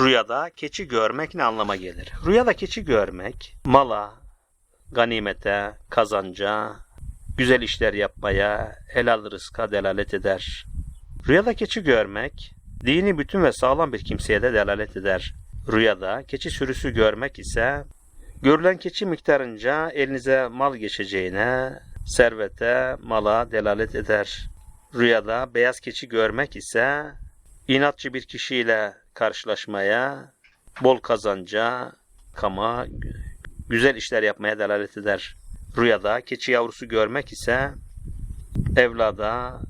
Rüyada keçi görmek ne anlama gelir? Rüyada keçi görmek mala, ganimete, kazanca, güzel işler yapmaya, helal rızka delalet eder. Rüyada keçi görmek dini bütün ve sağlam bir kimseye de delalet eder. Rüyada keçi sürüsü görmek ise görülen keçi miktarınca elinize mal geçeceğine, servete, mala delalet eder. Rüyada beyaz keçi görmek ise inatçı bir kişiyle karşılaşmaya, bol kazanca, kama, güzel işler yapmaya delalet eder. Rüyada keçi yavrusu görmek ise evlada,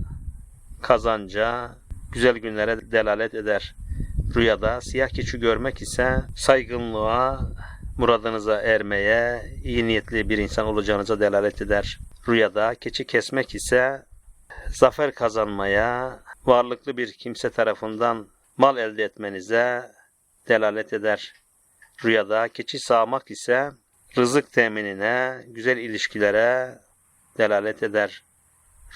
kazanca, güzel günlere delalet eder. Rüyada siyah keçi görmek ise saygınlığa, muradınıza ermeye, iyi niyetli bir insan olacağınıza delalet eder. Rüyada keçi kesmek ise zafer kazanmaya, varlıklı bir kimse tarafından mal elde etmenize delalet eder. Rüyada keçi sağmak ise rızık teminine, güzel ilişkilere delalet eder.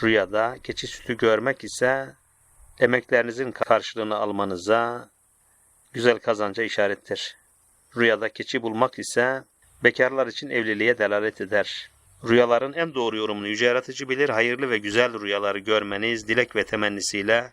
Rüyada keçi sütü görmek ise emeklerinizin karşılığını almanıza, güzel kazanca işarettir. Rüyada keçi bulmak ise bekarlar için evliliğe delalet eder. Rüyaların en doğru yorumunu Yüce Yaratıcı bilir. Hayırlı ve güzel rüyaları görmeniz dilek ve temennisiyle